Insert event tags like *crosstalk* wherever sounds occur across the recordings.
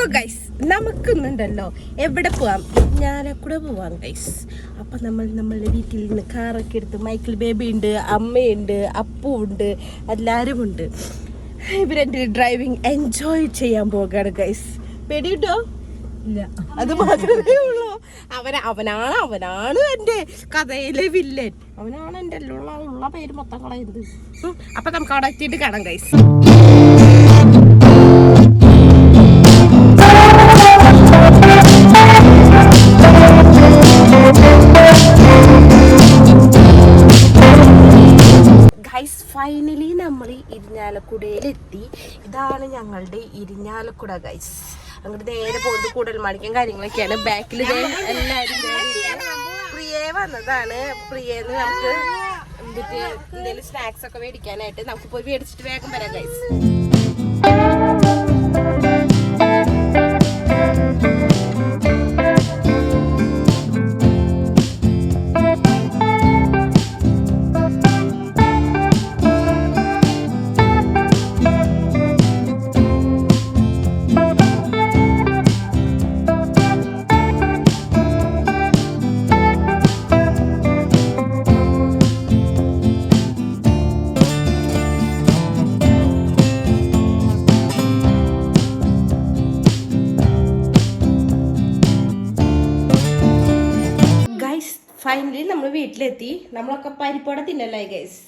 So guys നമുക്കിന്നുണ്ടല്ലോ എവിടെ പോവാം? ഞാനക്കൂടെ പോവാം ഗൈസ് അപ്പൊ നമ്മൾ നമ്മളുടെ വീട്ടിൽ നിന്ന് കാറൊക്കെ എടുത്ത് മൈക്കിൾ ബേബി ഉണ്ട് അമ്മയുണ്ട് അപ്പു ഉണ്ട് എല്ലാവരും ഉണ്ട് ഇവരെന്റെ ഡ്രൈവിംഗ് എൻജോയ് ചെയ്യാൻ പോവുകയാണ് ഗൈസ് പേടിയിട്ടോ ഇല്ല. അത് മാത്രമേ ഉള്ളൂ. അവൻ അവനാണ് അവനാണ് എന്റെ കഥയിലെ വില്ലൻ അവനാണ് എന്റെ ഉള്ള ഉള്ള പേര് മൊത്തം കളയുന്നത് അപ്പൊ നമുക്ക് അവിടെ എത്തിയിട്ട് കാണാം ഗൈസ് ഗൈസ് ഫൈനലി നമ്മൾ ഇരിഞ്ഞാലക്കുടയിലെത്തി. ഇതാണ് ഞങ്ങളുടെ ഇരിഞ്ഞാലക്കുട ഗൈസ് അങ്ങോട്ട് നേരെ പോകുന്നത് കൂടൽ മണിക്കും കാര്യങ്ങളൊക്കെയാണ്. ബാക്കിൽ എല്ലാവരും പ്രിയെ വന്നതാണ്. പ്രിയെന്ന് നമുക്ക് എന്നിട്ട് എന്തെങ്കിലും സ്നാക്സ് ഒക്കെ മേടിക്കാനായിട്ട് നമുക്ക് പോയി മേടിച്ചിട്ട് വേഗം വരാം ഗൈസ് ഫൈനലി നമ്മൾ വീട്ടിലെത്തി. നമ്മളൊക്കെ പരിപ്പോടെ തിന്നല്ലേ ഗൈസ്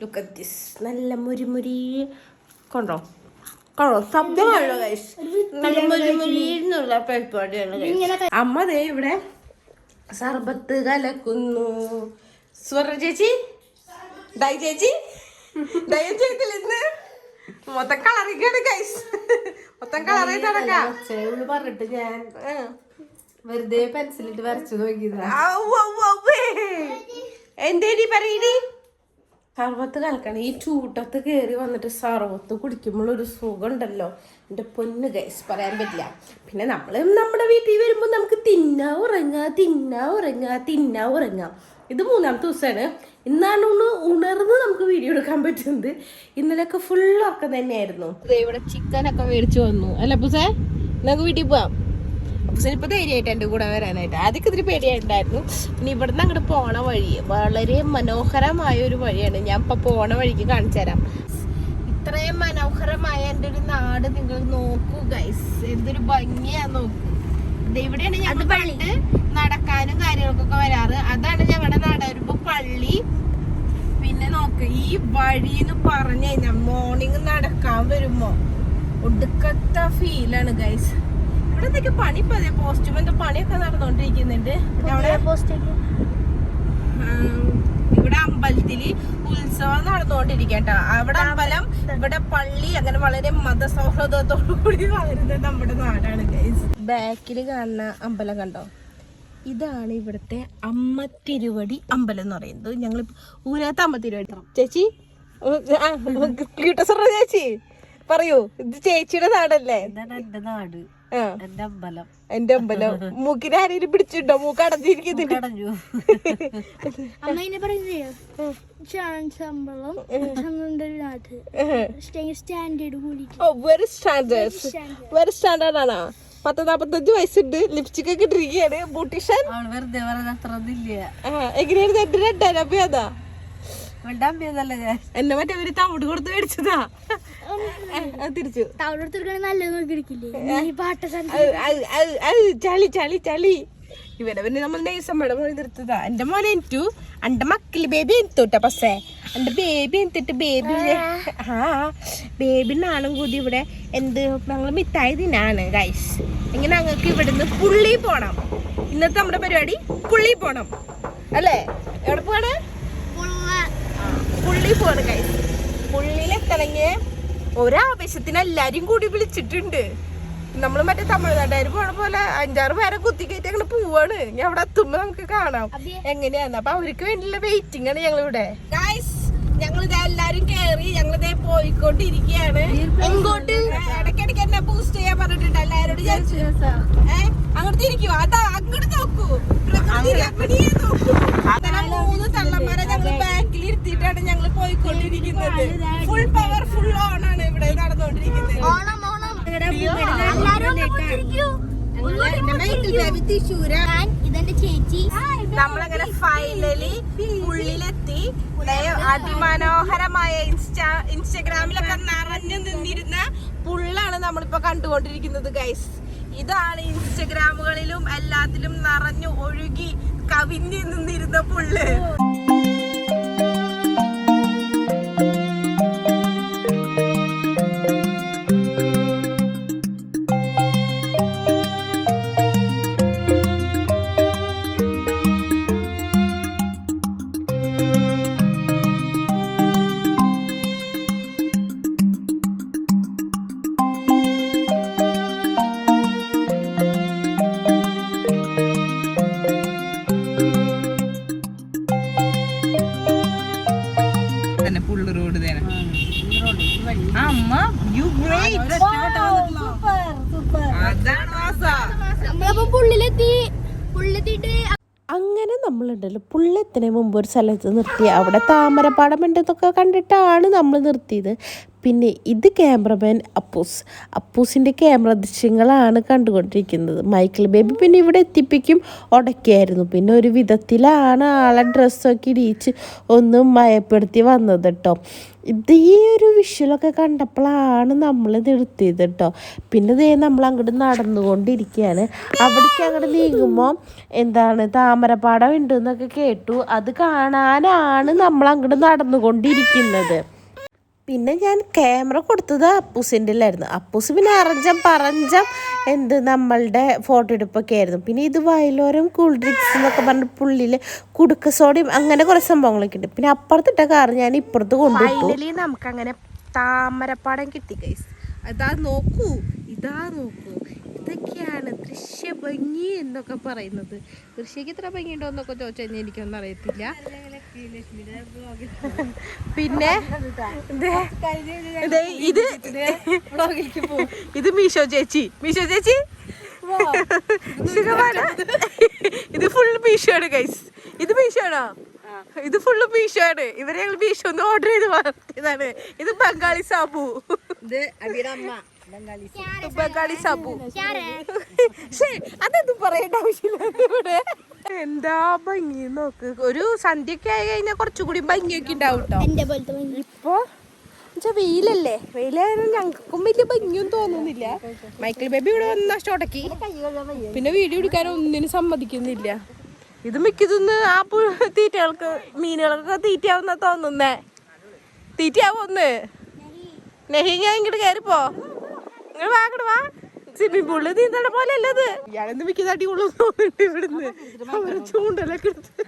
ലുക്ക് അറ്റ് ദിസ് നല്ല മുരിമുരി കൊണ്ടോ? കൊണ്ടോ? ശബ്ദമാണല്ലോ ഗൈസ് നല്ല മുരിമുരി എന്നുള്ള പരിപ്പോടയാണ്. അമ്മ ദേ ഇവിടെ സർബത്ത് കലക്കുന്നു. സ്വർണ ചേച്ചി? ഡൈ ചേച്ചി? ഡൈ ചെയ്തില്ല ഇന്ന് മൊത്തം കളറിക്കാണ് ഗൈസ് മൊത്തം കളറി നടക്കാം. പറഞ്ഞിട്ട് ഞാൻ വെറുതെ പെൻസിലിട്ട് വരച്ചു നോക്കിയതാ. പറയടി സർവത്ത് കലക്കണം. ഈ ചൂട്ടത്ത് കയറി വന്നിട്ട് സർവത്ത് കുടിക്കുമ്പോൾ ഒരു സുഖം ഉണ്ടല്ലോ എന്റെ പൊന്ന് ഗൈസ് പറയാൻ പറ്റില്ല. പിന്നെ നമ്മൾ നമ്മുടെ വീട്ടിൽ വരുമ്പോൾ നമുക്ക് തിന്നാ ഉറങ്ങാ തിന്നാ ഉറങ്ങാ തിന്നാ ഉറങ്ങാം. ഇത് മൂന്നാമത്തെ ദിവസമാണ്. ഇന്നാണ് ഒന്ന് ഉണർന്ന് നമുക്ക് വീഡിയോ എടുക്കാൻ പറ്റുന്നത്. ഇന്നലെയൊക്കെ ഫുൾ ഉറക്കം തന്നെയായിരുന്നു. ഇവിടെ ചിക്കനൊക്കെ മേടിച്ചു വന്നു. അല്ല പൂസേ നമുക്ക് വീട്ടിൽ പോവാം. പക്ഷെ ഇപ്പൊ ധൈര്യമായിട്ട് എന്റെ കൂടെ വരാനായിട്ട്. ആദ്യമൊക്കെ ഇത്തിരി പേടിയായിട്ടുണ്ടായിരുന്നു. പിന്നെ ഇവിടുന്ന് അങ്ങോട്ട് പോണ വഴി വളരെ മനോഹരമായ ഒരു വഴിയാണ്. ഞാൻ ഇപ്പൊ പോണ വഴിക്ക് കാണിച്ചു തരാം. ഇത്രയും മനോഹരമായ എന്റെ ഒരു നാട് നിങ്ങൾ നോക്കൂ ഗൈസ് എന്തൊരു ഭംഗിയാ നോക്കൂ. ഇതെവിടെയാണ് ഇവിടെയാണ് ഞങ്ങൾ പണ്ട് നടക്കാനും കാര്യങ്ങൾക്കൊക്കെ വരാറ്. അതാണ് ഞങ്ങളുടെ നാട് വരുമ്പോ പള്ളി. പിന്നെ നോക്ക് ഈ വഴി എന്ന് പറഞ്ഞു കഴിഞ്ഞാൽ മോർണിംഗ് നടക്കാൻ വരുമ്പോ ഒടുക്കത്തെ ഫീലാണ് ഗൈസ് ഇവിടെ എന്തൊക്കെ പണി ഇപ്പൊ? അതെ പോസ്റ്റുമെന്റ് പണിയൊക്കെ നടന്നുകൊണ്ടിരിക്കുന്നുണ്ട് അവിടെ ഇവിടെ അമ്പലത്തിൽ ഉത്സവം നടന്നുകൊണ്ടിരിക്കട്ടോ അവിടെ അമ്പലം ഇവിടെ പള്ളി അങ്ങനെ വളരെ മതസൗഹൃദത്തോടു കൂടി വളരുന്ന നമ്മുടെ നാടാണ് ബാക്കിൽ കാണുന്ന അമ്പലം കണ്ടോ? ഇതാണ് ഇവിടുത്തെ അമ്മ തിരുവടി അമ്പലം എന്ന് പറയുന്നത്. ഞങ്ങൾ ഊരാത്ത അമ്മ തിരുവടി ചേച്ചി ആ, ചേച്ചി. പറയൂ ഇത് ചേച്ചിയുടെ നാടല്ലേ? ഇതാണ് എന്റെ നാട് ആ. എന്റെ അമ്പലം. എന്റെ അമ്പലം. മൂക്കിന് ആരെങ്കിലും പിടിച്ചിട്ടോ മൂക്ക് അടഞ്ഞിരിക്കുന്നില്ല കടഞ്ഞു അമ്മേനെ പറയുന്നത് സ്റ്റാൻഡേർഡ് കൂടിയിട്ട്. ഓ വെരി സ്റ്റാൻഡേർഡ് വെരി സ്റ്റാൻഡേർഡ്. ആണോ പത്ത് നാപ്പത്തഞ്ച് വയസ്സുണ്ട്. ലിപ്സ്റ്റിക് ഒക്കെ ഇട്ടിരിക്കുകയാണ്. ബ്യൂട്ടീഷ്യൻ. അവൾ വെറുതെ പറഞ്ഞ അത്ര എങ്ങനെയായിരുന്നു? എന്റെ രണ്ടായിരം അതാ അമ്മയെന്നല്ല ഞാൻ എന്നെ മറ്റേ ഒരു തവിട് കൊടുത്ത് മേടിച്ചതാ. തിരിച്ചു. തവിട് എടുത്തിരിക്കണേ നല്ലത് നോക്കിയിരിക്കില്ലേ? ചളി ചളി ചളി. ഇവനെ പിന്നെ നമ്മൾ നെയ്സമ്മയുടെ മോനെ നിർത്തതാ എന്റെ മോനെ എനിറ്റു. എന്റെ മക്കൾ ബേബി എന്തുട്ട പക്ഷേ. എന്റെ ബേബി എന്തിട്ട് ബേബി ആ. ബേബി നാളും കൂടി ഇവിടെ എന്ത് ഞങ്ങൾ മിഠായി തിന്നാണ് ഗൈസ് ഇങ്ങനെ ഞങ്ങൾക്ക് ഇവിടുന്ന് പുള്ളി പോണം. ഇന്നത്തെ നമ്മുടെ പരിപാടി പുള്ളി പോണം. അല്ലേ? എവിടെ പോവാണ് പുള്ളി പോവാണ് പുള്ളിയിലെ പുള്ളിയിലെത്തണമെങ്കിൽ ഒരാവശ്യത്തിന് എല്ലാരും കൂടി വിളിച്ചിട്ടുണ്ട്. നമ്മൾ മറ്റേ തമിഴ്നാട്ടുകാർ പോണ പോലെ അഞ്ചാറ് പേരെ കുത്തിക്കയറ്റി അങ്ങനെ പോവാണ്. ഞാൻ അവിടെ എത്തുമ്പോ നമുക്ക് കാണാം. എങ്ങനെയാന്ന്? അപ്പൊ അവർക്ക് വേണ്ടിയുള്ള വെയിറ്റിംഗ് ആണ് ഞങ്ങൾ ഇവിടെ ഞങ്ങൾ എല്ലാരും കേറി ഞങ്ങൾ ഇതേ പോയിക്കൊണ്ടിരിക്കുകയാണ് എങ്ങോട്ട്? ഇടയ്ക്കിടയ്ക്ക് എന്നെ ബൂസ്റ്റ് ചെയ്യാൻ പറഞ്ഞിട്ടുണ്ട് എല്ലാരോടും ഞാൻ ഏഹ് അങ്ങോട്ട് തിരിക്കുവോ അതാ അങ്ങോട്ട് നോക്കൂ. മൂന്ന് തള്ളന്മാരെ ഞങ്ങൾ ബാക്കിൽ ഇരുത്തിയിട്ടാണ് ഞങ്ങൾ പോയിക്കൊണ്ടിരിക്കുന്നത്. ഫുൾ പവർ ഫുൾ ഓൺ ആണ് ഇവിടെ നടന്നുകൊണ്ടിരിക്കുന്നത്. ഓണം ഓണം. ഇതെന്റെ ചേച്ചി. നമ്മളങ്ങനെ ഫൈനലി ഉള്ളിലെത്തി. അതിമനോഹരമായ ഇൻസ്റ്റാ ഇൻസ്റ്റഗ്രാമിലൊക്കെ നിറഞ്ഞു നിന്നിരുന്ന പുള്ളാണ് നമ്മളിപ്പോ കണ്ടുകൊണ്ടിരിക്കുന്നത് ഗൈസ് ഇതാണ് ഇൻസ്റ്റഗ്രാമുകളിലും എല്ലാത്തിലും നിറഞ്ഞു ഒഴുകി കവിഞ്ഞു നിന്നിരുന്ന പുള്ള്. പുള്ളത്തിന് മുമ്പ് ഒരു സ്ഥലത്ത് നിർത്തി. അവിടെ താമരപ്പാടം ഉണ്ടെന്നൊക്കെ കണ്ടിട്ടാണ് നമ്മൾ നിർത്തിയത്. പിന്നെ ഇത് ക്യാമറമാൻ അപ്പൂസ്. അപ്പൂസിന്റെ ക്യാമറ ദൃശ്യങ്ങളാണ് കണ്ടുകൊണ്ടിരിക്കുന്നത്. മൈക്കിൾ ബേബി പിന്നെ ഇവിടെ എത്തിപ്പിക്കും. ഉടക്കിയായിരുന്നു പിന്നെ ഒരു വിധത്തിലാണ് ആളെ ഡ്രസ്സൊക്കെ ഇടിയിച്ച് ഒന്ന് മയപ്പെടുത്തി വന്നത് കേട്ടോ ഇത് ഈ ഒരു വിഷ്വലൊക്കെ കണ്ടപ്പോഴാണ് നമ്മൾ നിർത്തിയത് കേട്ടോ പിന്നെ ദേ നമ്മൾ അങ്ങോട്ട് നടന്നുകൊണ്ടിരിക്കുകയാണ്. അവിടേക്ക് അങ്ങോട്ട് നീങ്ങുമ്പോൾ എന്താണ് താമരപ്പാടം ഉണ്ട് എന്നൊക്കെ കേട്ടു. അത് കാണാനാണ് നമ്മൾ അങ്ങോട്ട് നടന്നുകൊണ്ടിരിക്കുന്നത്. പിന്നെ ഞാൻ ക്യാമറ കൊടുത്തത് അപ്പൂസിന്റെ ആയിരുന്നു അപ്പൂസ് പിന്നെ അറഞ്ചം പറഞ്ചം എന്ത് നമ്മളുടെ ഫോട്ടോ എടുപ്പൊക്കെ ആയിരുന്നു. പിന്നെ ഇത് വയലോരം കൂൾ ഡ്രിങ്ക്സ് എന്നൊക്കെ പറഞ്ഞ് പുള്ളിയിൽ കുടുക്ക സോഡയും അങ്ങനെ കുറേ സംഭവങ്ങളൊക്കെ ഉണ്ട്. പിന്നെ അപ്പുറത്തിട്ട കാർ ഞാൻ ഇപ്പുറത്ത് കൊണ്ടുപോയി നമുക്ക് അങ്ങനെ താമരപ്പാടം കിട്ടി ഗൈസ് അതാ നോക്കൂ ഇതാ നോക്കൂ. ഇതൊക്കെയാണ് ദൃശ്യഭംഗി എന്നൊക്കെ പറയുന്നത്. ദൃശ്യക്ക് ഇത്ര ഭംഗി ഉണ്ടോ എന്നൊക്കെ ചോദിച്ചു കഴിഞ്ഞാൽ എനിക്കൊന്നും അറിയത്തില്ല. പിന്നെ ഇത് ഇത് മീഷോ ചേച്ചി. മീഷോ ചേച്ചി? ഇത് ഫുൾ മീഷോ ആണ് ഗൈസ് ഇത് മീഷോ ആണോ ഇത് ഫുള്ള് മീഷോ ആണ് ഇവരെ ഞങ്ങൾ മീഷോ ഒന്ന് ഓർഡർ ചെയ്ത് വളർത്തിയതാണ്. ഇത് ബംഗാളി സാബു. ബംഗാളി സാബു. *laughs* ശരി അതൊന്നും പറയേണ്ട ആവശ്യമില്ല ഇവിടെ. എന്താ ഭംഗി നോക്ക്. ഒരു സന്ധ്യയൊക്കെ ആയി കഴിഞ്ഞാൽ കുറച്ചുകൂടി ഭംഗിയൊക്കെ ഉണ്ടാവും കേട്ടോ. ഇപ്പൊ എന്നുവെച്ചാ വെയിലല്ലേ. വെയിലായാലും ഞങ്ങൾക്കും വലിയ ഭംഗിയൊന്നും തോന്നുന്നില്ല. മൈക്കിൾ ബേബി ഇവിടെ വന്ന് നഷ്ടം ഉടക്കി പിന്നെ വീഡിയോ എടുക്കാൻ ഒന്നിനും സമ്മതിക്കുന്നില്ല. ഇത് മിക്കതൊന്ന് ആ തീറ്റകൾക്ക് മീനുകൾക്ക് തീറ്റയാവുന്ന തോന്നുന്നേ. തീറ്റയാവുന്ന് നെഹിങ്ങ ഇങ്ങോട്ട് കയറിപ്പോ നിങ്ങൾ വാ ഇങ്ങോട്ട് വാ. സ്വിമ്മിംഗ് പൂളിൽ നീന്തണ പോലെ അല്ലത് ഇയാളെന്ന് മിക്കത് അടികൊള്ളു തോന്നുന്നുണ്ട് ഇവിടുന്ന്. അവർ ചൂണ്ടലൊക്കെ എടുത്ത്.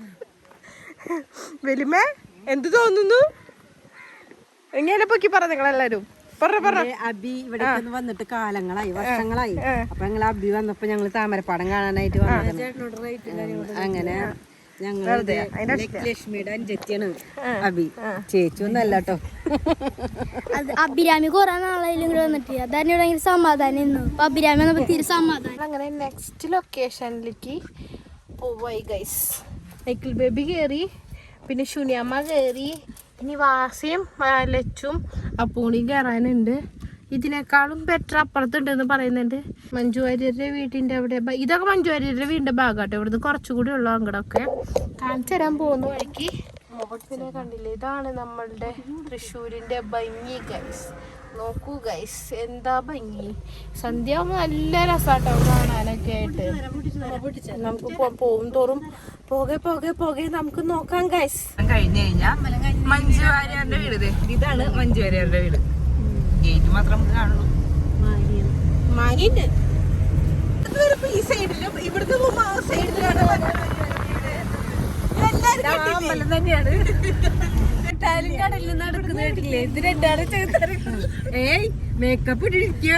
വലിമേ എന്ത് തോന്നുന്നു? എങ്ങനെ പൊക്കി പറ നിങ്ങളെല്ലാരും. പറ പറ. അബി ഇവിടെ വന്നിട്ട് കാലങ്ങളായി വർഷങ്ങളായി. അപ്പൊ ഞങ്ങൾ അബി വന്നപ്പോ ഞങ്ങൾ താമരപ്പാടം കാണാനായിട്ട് വന്നത് അങ്ങനെ. ലക്ഷ്മിയുടെ അഞ്ചത്തിയാണ് അബി ചേച്ചി കേട്ടോ അഭിരാമി കൊറേ നാളായാലും കൂടെ വന്നിട്ട്. അതാണ് ഇവിടെ ഭയങ്കര സമാധാനം ഇന്നു. അപ്പൊ അഭിരാമി വന്നപ്പോ തീരെ സമാധാനം. അങ്ങനെ നെക്സ്റ്റ് ലൊക്കേഷനിലേക്ക് പോവായി ഗൈസ് നൈക്കിൾ ബേബി കേറി പിന്നെ ശുനിയമ്മ കേറി ഇനി വാസിയും ലച്ചും അപ്പൂണിയും കയറാനുണ്ട് ഇതിനേക്കാളും ബെറ്റർ അപ്പുറത്തുണ്ടെന്ന് പറയുന്നുണ്ട്. മഞ്ജു വാര്യരുടെ വീട്ടിന്റെ അവിടെ ഇതൊക്കെ മഞ്ജു വാര്യരുടെ വീടിന്റെ ഭാഗമാട്ടോ ഇവിടുന്ന് കുറച്ചുകൂടി ഉള്ളു അങ്ങടൊക്കെ. കാണിച്ചു തരാൻ പോകുന്ന വഴിക്ക്. പിന്നെ കണ്ടില്ലേ? ഇതാണ് നമ്മളുടെ തൃശ്ശൂരിന്റെ ഭംഗി ഗൈസ് നോക്കൂ ഗൈസ് എന്താ ഭംഗി? സന്ധ്യ നല്ല രസാട്ടോ കാണാനൊക്കെ ആയിട്ട്. നമുക്ക് പോകും തോറും പോകെ പോകെ പോകെ നമുക്ക് നോക്കാം ഗൈസ് കഴിഞ്ഞു കഴിഞ്ഞാൽ മഞ്ജു വാര്യരുടെ വീട്. ഇതാണ് മഞ്ജു വാര്യരുടെ വീട്. മാത്രം കാണുള്ളൂ. ഈ സൈഡിലും ഇവിടുന്ന് പോകുമ്പോ ആ സൈഡിലാണ് അമ്പലം തന്നെയാണ്. കട്ടാലും കടലിൽ നടക്കുന്ന കേട്ടില്ലേ ഇത് രണ്ടാളും ഏയ് മേക്കപ്പ് ഇട്ടിരിക്കുക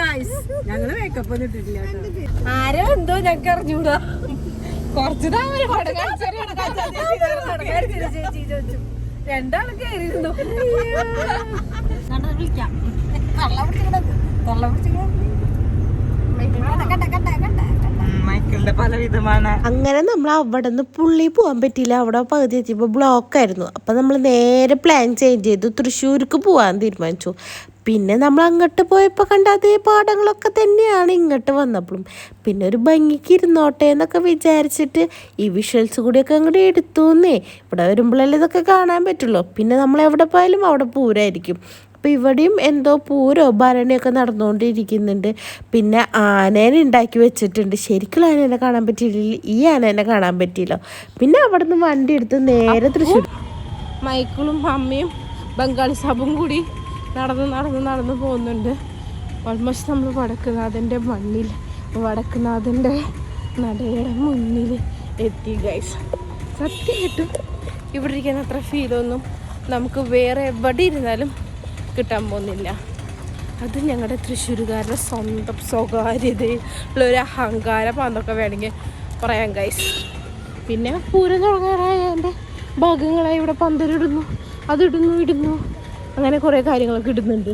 ഞങ്ങൾ മേക്കപ്പ് ഒന്നും ഇട്ടിട്ടില്ല ആരോ എന്തോ ഞങ്ങൾക്ക് അറിഞ്ഞൂടാ. കുറച്ച് രണ്ടാളും കയറിയിരുന്നു വിളിക്കാം. അങ്ങനെ നമ്മൾ അവിടെ നിന്ന് പുള്ളി പോകാൻ പറ്റിയില്ല. അവിടെ പകുതി എത്തിയപ്പോൾ ബ്ലോക്കായിരുന്നു അപ്പം നമ്മൾ നേരെ പ്ലാൻ ചേഞ്ച് ചെയ്തു. തൃശ്ശൂർക്ക് പോകാൻ തീരുമാനിച്ചു. പിന്നെ നമ്മൾ അങ്ങോട്ട് പോയപ്പോൾ കണ്ട അതേ പാടങ്ങളൊക്കെ തന്നെയാണ് ഇങ്ങോട്ട് വന്നപ്പോഴും. പിന്നെ ഒരു ഭംഗിക്ക് ഇരുന്നോട്ടെ എന്നൊക്കെ വിചാരിച്ചിട്ട് ഈ വിഷ്വൽസ് കൂടിയൊക്കെ അങ്ങോട്ട് എടുത്തുന്നേ. ഇവിടെ വരുമ്പോഴല്ലേ ഇതൊക്കെ കാണാൻ പറ്റുള്ളൂ. പിന്നെ നമ്മൾ എവിടെ പോയാലും അവിടെ പൂരായിരിക്കും. അപ്പോൾ ഇവിടെയും എന്തോ പൂരോ ഭരണിയൊക്കെ നടന്നുകൊണ്ടിരിക്കുന്നുണ്ട്. പിന്നെ ആനേനെ ഉണ്ടാക്കി വെച്ചിട്ടുണ്ട്. ശരിക്കും ആനേനെ കാണാൻ പറ്റിയില്ല. ഈ ആനേനെ കാണാൻ പറ്റിയില്ല. പിന്നെ അവിടെ നിന്ന് വണ്ടി എടുത്ത് നേരെ തൃശ്ശൂർ മൈക്കിളും അമ്മയും ബംഗാളി സഭും കൂടി നടന്ന് നടന്ന് നടന്ന് പോകുന്നുണ്ട്. ഓൾമോസ്റ്റ് നമ്മൾ വടക്കുനാഥന്റെ മണ്ണിൽ വടക്കുനാഥന്റെ നടയുടെ മുന്നിൽ എത്തി ഗൈസ് സത്യമായിട്ടും ഇവിടെ ഇരിക്കുന്ന അത്ര ഫീലൊന്നും നമുക്ക് വേറെ എവിടെ ഇരുന്നാലും കിട്ടാൻ പോകുന്നില്ല. അത് ഞങ്ങളുടെ തൃശ്ശൂരുകാരുടെ സ്വന്തം സ്വകാര്യതയുള്ള ഒരു അഹങ്കാരം അതൊക്കെ വേണമെങ്കിൽ പറയാം ഗൈസ് പിന്നെ പൂരം തുടങ്ങാറായ എന്റെ ഭാഗങ്ങളായി ഇവിടെ പന്തലിടുന്നു അതിടുന്നു ഇടുന്നു. അങ്ങനെ കുറേ കാര്യങ്ങളൊക്കെ ഇടുന്നുണ്ട്.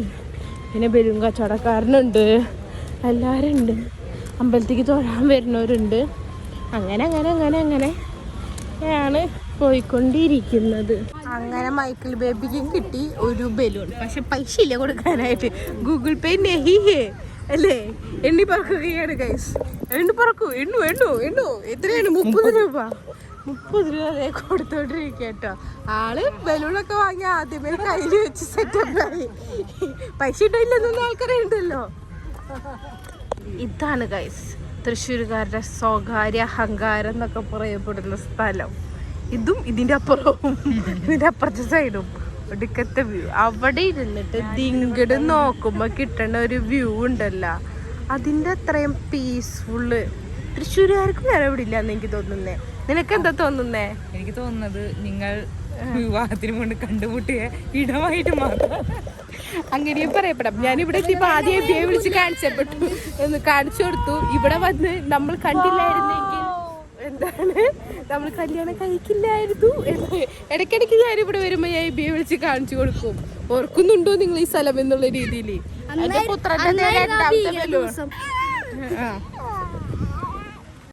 പിന്നെ ബലൂൺ കച്ചവടക്കാരനുണ്ട് എല്ലാവരും ഉണ്ട് അമ്പലത്തേക്ക് തൊഴാൻ വരുന്നവരുണ്ട്. അങ്ങനെ അങ്ങനെ അങ്ങനെ അങ്ങനെ. ആണ് പോയിക്കൊണ്ടിരിക്കുന്നത്. അങ്ങനെ മൈക്കിൾ ബേബിക്കും കിട്ടി ഒരു ബലൂൺ. പക്ഷെ പൈസ ഇല്ല കൊടുക്കാനായിട്ട്. ഗൂഗിൾ പേ നെഹിഹേ അല്ലേ? എണ്ണി പറക്കുകയാണ് ഗൈസ് എണ്ണി പറക്കൂ. എണ്ണു എണ്ണു എണ്ണു. എത്രയാണ്? മുപ്പത് രൂപ. മുപ്പത് രൂപ അതേ കൊടുത്തോണ്ടിരിക്കുക കേട്ടോ. ആൾ ബലൂണൊക്കെ വാങ്ങി ആദ്യമേ കയ്യിൽ വെച്ച് സെറ്റപ്പ് ആയി. പൈസ ഇട്ടില്ലെന്നൊന്നും ആൾക്കാരുണ്ടല്ലോ. ഇതാണ് ഗൈസ് തൃശ്ശൂരുകാരുടെ സ്വകാര്യ അഹങ്കാരം എന്നൊക്കെ പറയപ്പെടുന്ന സ്ഥലം. ഇതും ഇതിന്റെ അപ്പുറവും. ഇതിന്റെ അപ്പുറത്തെ സൈഡും. ഒടുക്കത്തെ വ്യൂ അവിടെ ഇരുന്നിട്ട് ദിങ്കട് നോക്കുമ്പോ കിട്ടണ ഒരു വ്യൂ ഉണ്ടല്ലോ. അതിന്റെ അത്രയും പീസ്ഫുള്ള് തൃശ്ശൂരുകാർക്ക് വേറെ എവിടെ ഇല്ലാന്ന് എനിക്ക് തോന്നുന്നേ. നിനക്ക് എന്താ തോന്നുന്നേ? എനിക്ക് തോന്നുന്നത് നിങ്ങൾ വിവാഹത്തിന് കൊണ്ട് കണ്ടുമുട്ടിയ ഇടമായിട്ട് മാത്രം. അങ്ങനെ പറയപ്പെടാം. ഞാൻ ഇവിടെ എത്തിയപ്പോ ആദ്യം എബിയെ വിളിച്ച് കാണിച്ചപ്പെട്ടു. എന്ന് കാണിച്ചു കൊടുത്തു. ഇവിടെ വന്ന് നമ്മൾ കണ്ടില്ലായിരുന്നെങ്കിൽ എന്താണ്? നമ്മൾ കല്യാണം കഴിക്കില്ലായിരുന്നു എന്ന് ഇടയ്ക്കിടയ്ക്ക് ഞാൻ ഇവിടെ വരുമ്പോ ഞാൻ ബി വിളിച്ച് കാണിച്ചു കൊടുക്കും. ഓർക്കുന്നുണ്ടോ നിങ്ങൾ ഈ സ്ഥലം എന്നുള്ള രീതിയിൽ എന്റെ പുത്രന്റെ രണ്ടാമത്തെ ബലൂൺ ആ